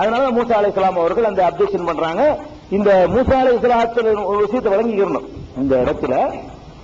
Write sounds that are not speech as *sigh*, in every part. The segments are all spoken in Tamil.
அதனால மூசா அலை அவர்கள் அந்த அப்டேஷன் பண்றாங்க. இந்த மூசா அலை ஒரு விஷயத்தை வழங்கிக்கிறணும் இந்த இடத்துல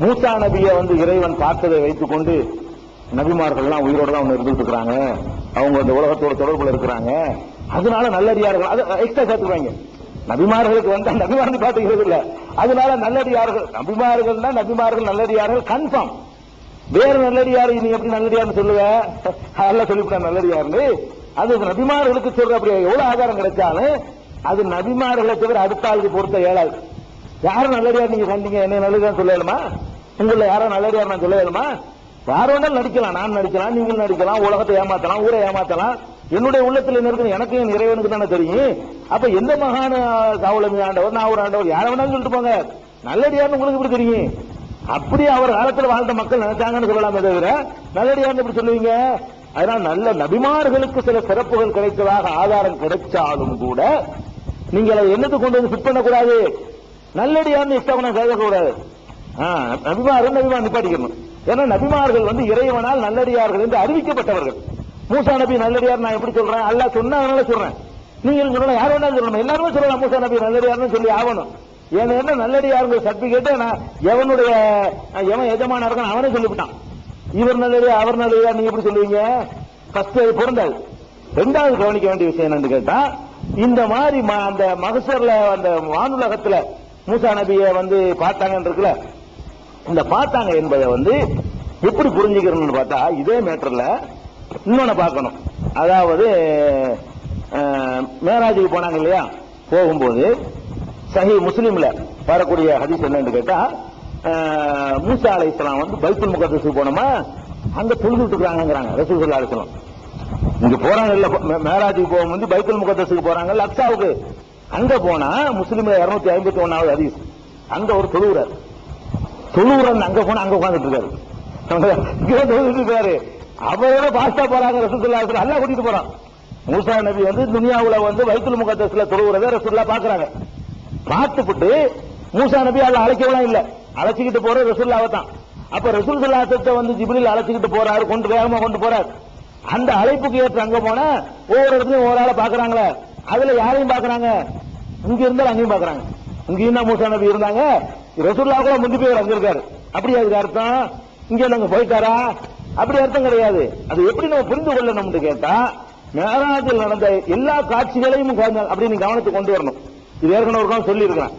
மூசா நபியை வந்து இறைவன் பார்த்ததை வைத்துக்கொண்டு நபிமார்கள்லாம் உயிரோட தான் இருந்துட்டு இருக்கிறாங்க அவங்க அந்த உலகத்தோட தொடர்புல இருக்கிறாங்க. அதனால நல்லடியார்கள் அது எக்ஸ்ட்ரா சேர்த்துக்குவாங்க நபிமார்களுக்கு வந்து நபிமார்கள் பார்த்துக்கிறது இல்ல. அதனால நல்லடியார்கள் நபிமார்கள்னா நபிமார்கள் நல்லடியார்கள் கன்ஃபார்ம் வேற நல்லடியார் நீ எப்படி நல்லடியார்னு சொல்லுவ? *laughs* அதெல்லாம் சொல்லிவிட்டா நல்லடியார்னு. அது நபிமார்களுக்கு சொல்ற அப்படி எவ்வளவு ஆதாரம் கிடைச்சாலும் அது நபிமார்களை தவிர அடுத்த ஆளுக்கு பொறுத்த ஏழாது யாரும் நல்லடியார் நீங்க கண்டீங்க என்ன நல்லடியார் சொல்லலுமா? உங்கள யாரும் நல்லடியார் நான் சொல்லலுமா? யார் வேணாலும் நடிக்கலாம் நான் நடிக்கலாம் நீங்களும் நடிக்கலாம் உலகத்தை ஏமாத்தலாம் ஊரை ஏமாத்தலாம். என்னுடைய உள்ளத்தில் என்ன இருக்குது? எனக்கு என் இறைவனுக்கு தானே தெரியும். அப்ப எந்த மகான காவலமி ஆண்டவர் நான் ஒரு ஆண்டவர் யாரை வேணாலும் சொல்லிட்டு போங்க. நல்லடியார்னு உங்களுக்கு எப்படி தெரியும்? அப்படி அவர் காலத்தில் வாழ்ந்த மக்கள் நினைச்சாங்கன்னு சொல்லலாமே தவிர நல்லடியார்னு எப்படி சொல்லுவீங்க? அதனால் நல்ல நபிமார்களுக்கு சில சிறப்புகள் கிடைத்ததாக ஆதாரம் கிடைச்சாலும் கூட நீங்க அதை என்னத்துக்கு கொண்டு வந்து ஃபிட் பண்ணக்கூடாது? நல்லடியார்னு இஷ்டம் கேட்கக்கூடாது நபிமார்கள் நபிமார் நிப்பாட்டிக்கணும். ஏன்னா நபிமார்கள் வந்து இறைவனால் நல்லடியார்கள் என்று அறிவிக்கப்பட்டவர்கள். மூசா நபி நல்லடியார் நான் எப்படி சொல்றேன்? அல்ல சொன்னா அதனால சொல்றேன். நீங்க சொல்லலாம் யார் வேணாலும் சொல்லணும். எல்லாருமே சொல்லலாம். மூசா நபி நல்லடியார்னு சொல்லி ஆகணும். ஏன்னா என்ன? நல்லடியாருங்க சர்டிபிகேட் நான் எவனுடைய எவன் எஜமான இருக்கான் அவனே சொல்லிவிட்டான். இவர் நல்லது அவர் நல்லதா நீங்க எப்படி சொல்லுவீங்க? ஃபர்ஸ்ட் அது பொருந்தாது. ரெண்டாவது கவனிக்க வேண்டிய விஷயம் என்னன்னு கேட்டா இந்த மாதிரி ம- அந்த மகசூர்ல அந்த வானுலகத்துல மூசா நபிய வந்து பார்த்தாங்கன்னு இருக்குல்ல இந்த பார்த்தாங்க என்பதை வந்து எப்படி புரிஞ்சுக்கிறோம்னு பார்த்தா இதே மேட்டர்ல இன்னொன்னு பார்க்கணும். அதாவது மேராஜுக்கு போனாங்க இல்லையா? போகும்போது சஹி முஸ்லீம்ல வரக்கூடிய ஹதீஸ் என்னன்னு கேட்டா மூசா அலை வந்து பைத்துல் முகத்துக்கு போனோமா? அங்க தொழுதுட்டு இருக்காங்கிறாங்க ரசூல் சொல்லா அலிஸ்லாம் இங்க போறாங்க இல்ல மேராஜுக்கு போகும் வந்து பைத்துல் முகத்தஸுக்கு போறாங்க அக்ஸாவுக்கு. அங்க போனா முஸ்லீம் இருநூத்தி ஐம்பத்தி ஒன்னாவது ஹதீஸ். அங்க ஒரு தொழுகிறார் தொழுவுறன் அங்க போனா அங்க உட்காந்துட்டு இருக்காரு இங்க தொழுதுட்டு இருக்காரு அவரோட பாஸ்டா போறாங்க ரசூல்லா அல்லாஹ் கூட்டிட்டு போறான். மூசா நபி வந்து துனியாவுல வந்து வைத்துல் முகத்தஸ்ல தொழுகிறத ரசூல்லா பாக்குறாங்க. பார்த்துப்புட்டு மூசா நபி அல்ல அழைக்கலாம் இல்லை. அழைச்சிக்கிட்டு போற ரசூல்லாவை தான். அப்ப ரசூல் சல்லாசத்தை வந்து ஜிப்ரில் அழைச்சிக்கிட்டு போறாரு கொண்டு வேகமா கொண்டு போறாரு. அந்த அழைப்புக்கு ஏற்ற அங்க போனா ஒவ்வொரு இடத்துலயும் ஒவ்வொரு ஆளை பாக்குறாங்களே அதுல யாரையும் பாக்குறாங்க இங்க இருந்தாலும் அங்கேயும் பாக்குறாங்க இங்கேயும் தான் மூசா நபி இருந்தாங்க. ரசூல்லா கூட முந்தி போய் அங்க இருக்காரு அப்படி அதுக்கு அர்த்தம்? இங்க நாங்க போயிட்டாரா? அப்படி அர்த்தம் கிடையாது. அது எப்படி நம்ம புரிந்து கொள்ளணும்னு கேட்டா மேராஜில் நடந்த எல்லா காட்சிகளையும் கொஞ்சம் அப்படி நீங்க கொண்டு வரணும். இது ஏற்கனவே ஒரு சொல்லி இருக்கிறேன்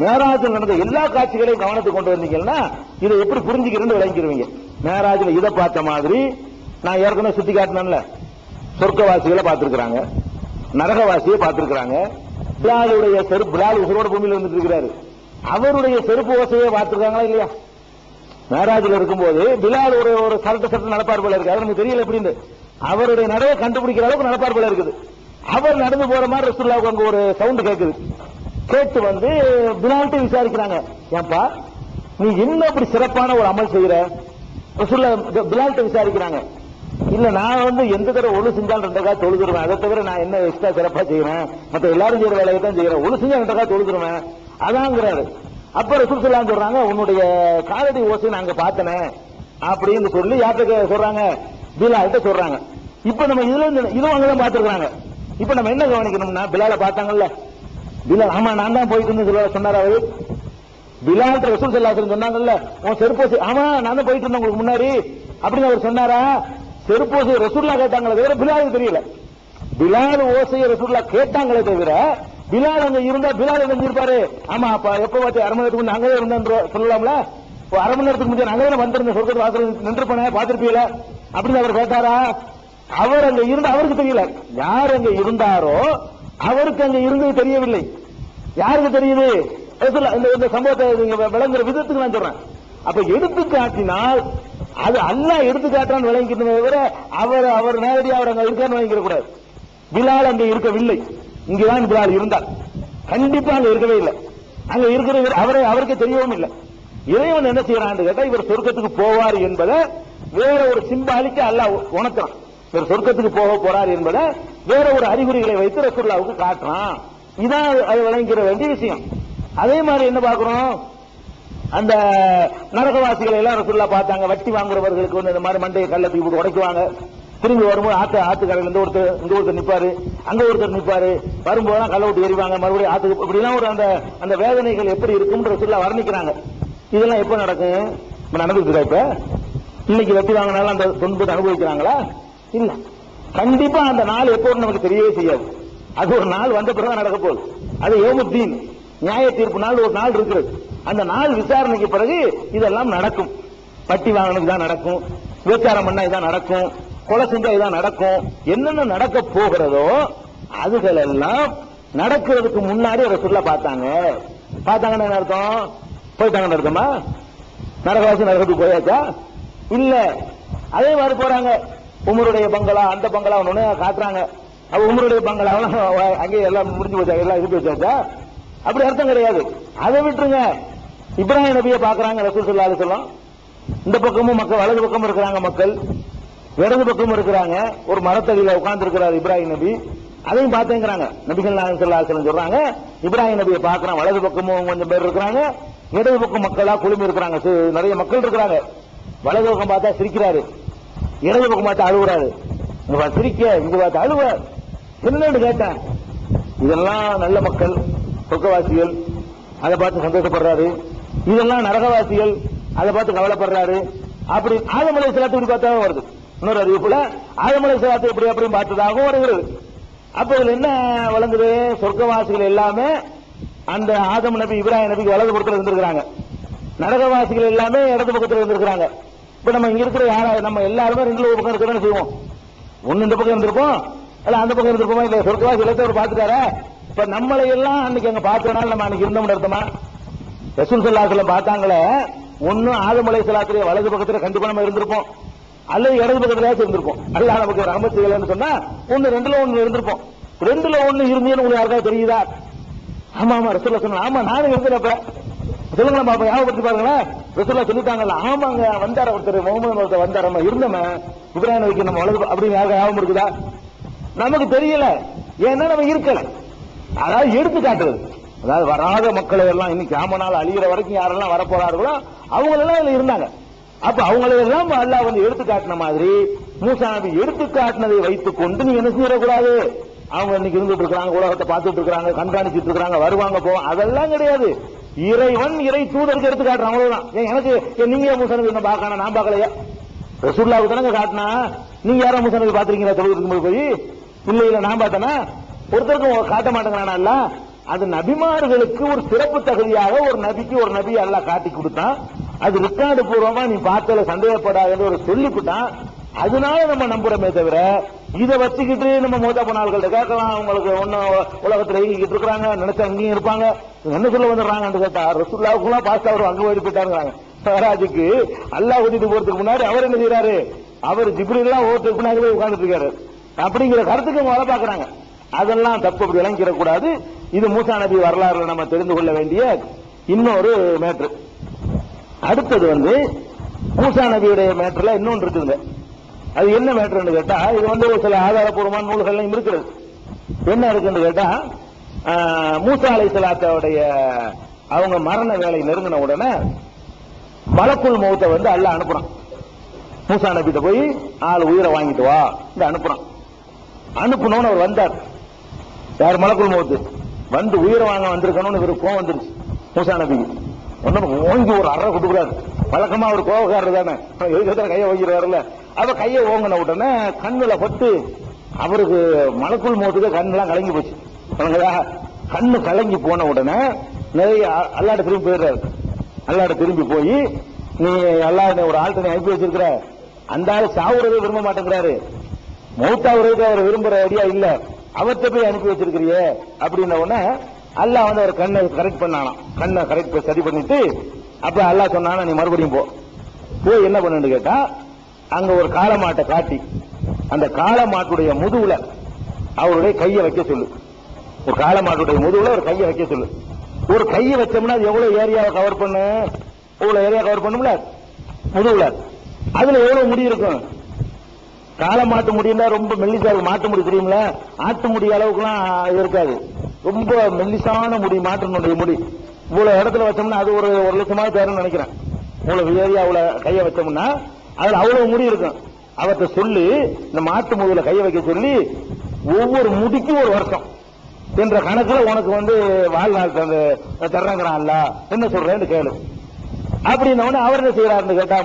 மேராஜில் நடந்த எல்லா காட்சிகளையும் கவனத்துக்கு கொண்டு வந்தீங்கன்னா இதை எப்படி புரிஞ்சுக்கிறேன்னு விளங்கிடுவீங்க. மேராஜில் இதை பார்த்த மாதிரி நான் ஏற்கனவே சுத்தி காட்டினேன்ல சொர்க்கவாசிகளை பார்த்திருக்கிறாங்க நரகவாசியை பார்த்திருக்கிறாங்க. பிலாலுடைய செருப்பு பிலால் உசுரோட பூமியில் வந்துட்டு இருக்கிறாரு அவருடைய செருப்பு ஓசையை பார்த்திருக்காங்களா இல்லையா? மேராஜில் இருக்கும்போது பிலால் ஒரு ஒரு சரட்டு சரட்டு நடப்பார் போல இருக்கு. அது நமக்கு தெரியல எப்படின்னு அவருடைய நடவை கண்டுபிடிக்கிற அளவுக்கு நடப்பார் போல இருக்குது. அவர் நடந்து போற மாதிரி ரசூல்லாவுக்கு அங்க ஒரு சவுண்ட் கேட்குது கேட்டு வந்து பிலால்ட்ட விசாரிக்கிறாங்க. ஏன்பா நீ என்ன அப்படி சிறப்பான ஒரு அமல் செய்யற? சொல்ல பிலால்ட்ட விசாரிக்கிறாங்க. இல்ல நான் வந்து எந்த தடவை ஒழு செஞ்சாலும் ரெண்டக்கா தொழுதுருவேன். அதை தவிர நான் என்ன எக்ஸ்ட்ரா சிறப்பா செய்யறேன் மத்த எல்லாரும் செய்யற வேலையை தான் செய்யறேன். ஒழு செஞ்சா ரெண்டக்கா தொழுதுருவேன். அதாங்கிறாரு. அப்ப ரசூல் சொல்லாம் சொல்றாங்க உன்னுடைய காலடி ஓசை நாங்க பார்த்தனே. அப்படின்னு சொல்லி யார்கிட்ட சொல்றாங்க? பிலால்கிட்ட சொல்றாங்க. இப்ப நம்ம இதுல இருந்து இதுவும் அங்கதான் பாத்துருக்காங்க இப்ப நம்ம என்ன கவனிக்கணும்னா பிலால பார்த்தாங்கல்ல? பிலால் ஆமா நான் தான் போயிட்டு இருந்து சொல்ல- சொன்னார் அவரு. பிலால் ரசூல் சல்லாசன் சொன்னாங்கல்ல உன் செருப்போசி ஆமா நான் தான் போயிட்டு இருந்தேன் உங்களுக்கு முன்னாடி. அப்படின்னு அவர் சொன்னாரா? செருப்போசி ரசூல்லா கேட்டாங்களே தவிர பிலால் தெரியல. பிலால் ஓசையை ரசூல்லா கேட்டாங்களே தவிர பிலால் அங்க இருந்தா பிலால் அங்க இருப்பாரு ஆமா அப்ப எப்ப பார்த்து அரை மணி நேரத்துக்கு முன்ன அங்கே இருந்தேன் சொல்லலாம்ல? ஒரு அரை மணி நேரத்துக்கு முன்னாடி அங்கே வந்திருந்த சொர்க்கத்து வாசல் நின்றுப்பனே பாத்திருப்பீல அப்படின்னு அவர் கேட்டாரா? அவர் அங்க இருந்து அவருக்கு தெரியல. யார் அங்க இருந்தாரோ அவருக்கு அங்க இருந்தது தெரியவில்லை. யாருக்கு தெரியுது? இந்த இந்த சம்பவத்தை நீங்க விளங்குற விதத்துக்கு நான் சொல்றேன். அப்ப எடுத்து காட்டினால் அது அல்லாஹ் எடுத்து காட்டுறான்னு விளங்கிக்கிறத தவிர அவர் அவர் நேரடியாக அவர் அங்க இருக்கான்னு வாங்கிக்க கூடாது பிலால் அங்க இருக்கவில்லை. இங்கதான் பிலால் இருந்தார். கண்டிப்பா அங்க இருக்கவே இல்லை. அங்க இருக்கிற அவரை அவருக்கு தெரியவும் இல்லை. இறைவன் என்ன செய்யறான்னு கேட்டா இவர் சொர்க்கத்துக்கு போவார் என்பதை வேற ஒரு சிம்பாலிக்க அல்லாஹ் உணர்த்துறான். இவர் சொர்க்கத்துக்கு போக போறார் என்பதை வேற ஒரு அறிகுறிகளை வைத்து ரசூல்லாவுக்கு காட்டுறான். இதான் அது- விளங்கிற வேண்டிய விஷயம். அதே மாதிரி என்ன பாக்குறோம் அந்த நரகவாசிகளை எல்லாம் ரசூல்லா பார்த்தாங்க. வட்டி வாங்குறவர்களுக்கு வந்து இந்த மாதிரி மண்டையை கல்ல தூக்கி போட்டு உடைக்குவாங்க. திரும்பி வரும்போது ஆத்து ஆத்துக்கரையில் இருந்து ஒருத்தர் இங்க ஒருத்தர் நிப்பாரு. அங்க ஒருத்தர் நிப்பாரு. வரும்போதெல்லாம் கள்ள விட்டு எறிவாங்க. மறுபடியும் ஆத்துக்கு இப்படிலாம் ஒரு அந்த அந்த வேதனைகள் எப்படி இருக்கும்ன்ற சொல்ல வர்ணிக்கிறாங்க. இதெல்லாம் எப்ப நடக்கும்? இப்ப நடந்துட்டு இருக்கா இப்ப? இன்னைக்கு வெட்டி வாங்கினாலும் அந்த துன்பத்தை அனுபவிக்கிறாங்களா? இல்ல. கண்டிப்பா அந்த நாள் எப்போ நமக்கு தெரியவே செய்யாது அது ஒரு நாள் வந்த பிறகு நடக்க போகுது. அது யோமுத்தீன். நியாய தீர்ப்பு நாள் ஒரு நாள் இருக்கிறது. அந்த நாள் விசாரணைக்கு பிறகு இதெல்லாம் நடக்கும். பட்டி வாங்கினது தான் நடக்கும். விபச்சாரம் பண்ணா இதான் நடக்கும். கொலை செஞ்சா இதான் நடக்கும். என்னென்ன நடக்க போகிறதோ அதுகள் எல்லாம் நடக்கிறதுக்கு முன்னாடி ஒரு சொல்ல பார்த்தாங்க. பார்த்தாங்கன்னு என்ன அர்த்தம்? போயிட்டாங்கன்னு அர்த்தமா? நரகவாசி நரகத்துக்கு போயாச்சா? இல்ல. அதே மாதிரி போறாங்க. உமருடைய பங்களா அந்த பங்களா ஒண்ணு காட்டுறாங்க. அவ உமருடைய பங்களாவெல்லாம் அங்கேயே எல்லாம் முடிஞ்சு போச்சா? எல்லாம் இருந்து வச்சாச்சா அப்படி அர்த்தம் கிடையாது. அதை விட்டுருங்க. இப்ராஹிம் நபியை பாக்குறாங்க ரசூல் ஸல்லல்லாஹு சொல்லும் இந்த பக்கமும் மக்கள் வலது பக்கமும் இருக்கிறாங்க மக்கள். இடது பக்கமும் இருக்கிறாங்க. ஒரு மரத்தடியில உட்கார்ந்து இருக்கிறார் இப்ராஹிம் நபி. அதையும் பார்த்தேங்கிறாங்க. நபிகள் நாயகம் ஸல்லல்லாஹு சொல்றாங்க இப்ராஹிம் நபியை பார்க்கறான் வலது பக்கமும் கொஞ்சம் பேர் இருக்கிறாங்க. இடது பக்கம் மக்களா குழுமி இருக்கிறாங்க. சு- நிறைய மக்கள் இருக்கிறாங்க. வலது பக்கம் பார்த்தா சிரிக்கிறாரு. இடது பக்கம் பார்த்து அழுகுறாரு இங்க பார்த்தா சிரிக்க இங்க பார்த்து அழுவார். என்னன்னு கேட்டேன். இதெல்லாம் நல்ல மக்கள் சொர்க்கவாசிகள் அதை பார்த்து சந்தோஷப்படுறாரு. இதெல்லாம் நரகவாசிகள் அதை பார்த்து கவலைப்படுறாரு. அப்படி ஆதமலை சிலாத்து இப்படி பார்த்தா வருது. இன்னொரு அறிவிப்புல ஆதமலை சிலாத்து எப்படி அப்படி பார்த்ததாகவும் வருகிறது. அப்ப இதுல என்ன வழங்குது? சொர்க்கவாசிகள் எல்லாமே அந்த ஆதம் நபி இப்ராஹிம் நபிக்கு வலது பக்கத்துல இருந்திருக்கிறாங்க. நரகவாசிகள் எல்லாமே இடது பக்கத்துல இருந்திருக்கிறாங்க. இப்ப நம்ம இங்க இருக்கிற யாரா நம்ம எல்லாருமே ரெண்டு பக்கம் பக்கம் இருக்கதான் செய்வோம். ஒண்ணு இந்த பக்கம் இருந்திருப்போம் இல்ல அந்த பக்கம் இருந்திருப்போமா இல்ல சொர்க்கவாசி எல்லாத்தையும் அவர் பாத்துட்டாரா இப்ப நம்மளை எல்லாம் அன்னைக்கு அங்க பார்த்தனால நம்ம அன்னைக்கு இருந்தோம் அர்த்தமா? ரசூல் சல்லாத்துல பார்த்தாங்களே ஒன்னும் ஆதமலை சலாத்திலே வலது பக்கத்துல கண்டிப்பா நம்ம இருந்திருப்போம். அல்லது இடது பக்கத்துல இருந்திருப்போம் அல்ல நமக்கு ரஹமத் செய்யலன்னு சொன்னா ஒண்ணு ரெண்டுல ஒண்ணு இருந்திருப்போம். ரெண்டுல ஒண்ணு இருந்தேன்னு உங்களுக்கு யாருக்காவது தெரியுதா? ஆமா ஆமா ரசூல்லா சொன்னா ஆமா நானும் இருந்தேன் சொல்லுங்களா பாப்பா ஞாபகப்படுத்தி பாருங்களேன். ரசூல்லா சொல்லிட்டாங்கல்ல ஆமாங்க வந்தார ஒருத்தர் முகமது ஒருத்தர் வந்தார. நம்ம இருந்தோமே இப்ராஹிம் நபிக்கு நம்ம வலது அப்படின்னு யாருக்கு ஞாபகம் இருக்குதா? நமக்கு தெரியல. ஏன்னா நம்ம இருக்கல. அதாவது எடுத்து காட்டுறது அதாவது வராத மக்களை எல்லாம் இன்னைக்கு ஆம நாள் அழிகிற வரைக்கும் யாரெல்லாம் வரப்போறார்களோ அவங்களெல்லாம் இதுல இருந்தாங்க. அப்ப அவங்களெல்லாம் அல்லாஹ் வந்து எடுத்து காட்டின மாதிரி மூசா நபி எடுத்து காட்டினதை வைத்துக் கொண்டு நீ என்ன செய்யக்கூடாது? அவங்க இன்னைக்கு இருந்துட்டு இருக்கிறாங்க உலகத்தை பார்த்துட்டு இருக்கிறாங்க கண்காணிச்சிட்டு இருக்கிறாங்க வருவாங்க போவாங்க. அதெல்லாம் கிடையாது. இறைவன் இறை தூதருக்கு எடுத்து காட்டுறான் அவ்வளவுதான் எனக்கு நீங்க முசனுக்கு என்ன பார்க்கணும் நான் பார்க்கலையா? ரசூல்லாவுக்கு தானே காட்டினா? நீங்க யாரோ மூசா நபி பாத்திருக்கீங்களா தொழில் இருக்கும்போது போய்? இல்ல இல்ல நான் பார்த்தேன்னா ஒருத்தருக்கும் காட்ட மாட்டேங்கிறானா அது நபிமார்களுக்கு ஒரு சிறப்பு தகுதியாக ஒரு நபிக்கு ஒரு நபி எல்லாம் காட்டி கொடுத்தான். அது ரிக்கார்டு பூர்வமா நீ பார்த்ததுல சந்தேகப்படாதுன்னு ஒரு சொல்லிவிட்டான் அதனால நம்ம நம்புறோமே தவிர இதை வச்சுக்கிட்டு நம்ம மூத்த பண்ணாள்கிட்ட கேட்கலாம். அவங்களுக்கு ஒன்னும் உலகத்துல இயங்கிக்கிட்டு இருக்கிறாங்க நினைச்சா அங்கேயும் இருப்பாங்க. என்ன சொல்ல வந்துடுறாங்கன்னு கேட்டா ரசுல்லாவுக்குலாம் பாஸ்ட் அவர் அங்க ஓடி போயிட்டாருங்கிறாங்க. மகாராஜுக்கு அல்லாஹ் ஊதிட்டு போறதுக்கு முன்னாடி அவர் என்ன செய்யறாரு அவர் ஜிப்ரிலாம் ஓட்டுக்கு முன்னாடி போய் உட்கார்ந்துட்டு இருக்காரு. அப்படிங்கிற கருத்துக்கு அவங்க வேலை பாக்குறாங்க அதெல்லாம் தப்பு அப்படி விளங்கிடக்கூடாது. இது மூசா நபி வரலாறுல நம்ம தெரிந்து கொள்ள வேண்டிய இன்னொரு மேட்ரு. அடுத்தது வந்து மூசா நபியுடைய மேட்டர்ல இன்னொன்று இருக்குதுங்க. அது என்ன மேட்டர்னு கேட்டா இது வந்து ஒரு சில ஆதாரப்பூர்வமான நூல்கள்லாம் இருக்கிறது என்ன இருக்குன்னு கேட்டா மூசா அலை சலாத்தாவுடைய அவங்க மரண வேலை நெருங்கின உடனே மலக்குள் மௌத்தை வந்து அல்ல அனுப்புறான். மூசா நபிட்ட போய் ஆள் உயிரை வாங்கிட்டு வா இந்த அனுப்புறான். அனுப்பணும்னு அவர் வந்தார். யார் மலக்குள் மௌத்து? வந்து உயிரை வாங்க வந்திருக்கணும்னு இவரு கோவம் வந்துருச்சு. மூசா நபிக்கு ஒன்னும் ஓங்கி ஒரு அறை கொடுக்குறாரு வழக்கமா அவர் கோவக்காரர் தானே. எதுக்கு கையை ஓங்கிறாருல அவ கையை ஓங்கின உடனே கண்ணுல பட்டு அவருக்கு மலக்குள் மௌத்துக்கு கண்ணெல்லாம் கலங்கி போச்சு. கண்ணு கலங்கி போன உடனே நிறைய அல்லாட திரும்பி போயிடுறாரு. அல்லாட திரும்பி போய் நீ அல்லா ஒரு ஆள்கிட்ட நீ அனுப்பி வச்சிருக்கிற. அந்த ஆள் சாவுறதை விரும்ப மாட்டேங்கிறாரு. மௌத்தாவுறதுக்கு அவர் விரும்புற ஐடியா இல்ல. அவர்கிட்ட போய் அனுப்பி வச்சிருக்கிறியே அப்படின்ன உடனே அல்லாஹ் வந்து அவர் கண்ணை கரெக்ட் பண்ணானாம். கண்ணை கரெக்ட் சரி பண்ணிட்டு அப்ப அல்லாஹ் சொன்னானா நீ மறுபடியும் போ. போய் என்ன பண்ணுன்னு கேட்டா அங்க ஒரு காலமாட்டை காட்டி அந்த காலமாட்டுடைய முதுகுல அவருடைய கையை வைக்க சொல்லு. ஒரு காலமாட்டுடைய முதுகுல ஒரு கையை வைக்க சொல்லு. ஒரு கையை வச்சோம்னா அது எவ்வளவு ஏரியாவை கவர் பண்ணு? எவ்வளவு ஏரியா கவர் பண்ணும்ல? முதுகுல. அதுல எவ்வளவு முடி இருக்கும்? காளை மாட்டு முடியும்னா ரொம்ப மெல்லிசா இருக்கும். மாட்டு முடி தெரியுமில? ஆட்டு முடி அளவுக்குலாம் இருக்காது. ரொம்ப மெல்லிசான முடி மாட்டினுடைய முடி. இவ்வளவு இடத்துல வச்சோம்னா அது ஒரு ஒரு லட்சமாவது தேரும்னு நினைக்கிறேன். இவ்வளவு ஏரியாவில் கையை வச்சோம்னா அதுல அவ்வளவு முடி இருக்கும். அவர்கிட்ட சொல்லி இந்த மாட்டு முதுகுல கைய வைக்க சொல்லி ஒவ்வொரு முடிக்கும் ஒரு வருஷம். என்ற கணக்குல உனக்கு வந்து வாழ்நாள் தந்து தர்றங்கிறான்ல என்ன சொல்றேன்னு கேளு. அப்படின்னு அவர் என்ன செய்யறாருன்னு கேட்டா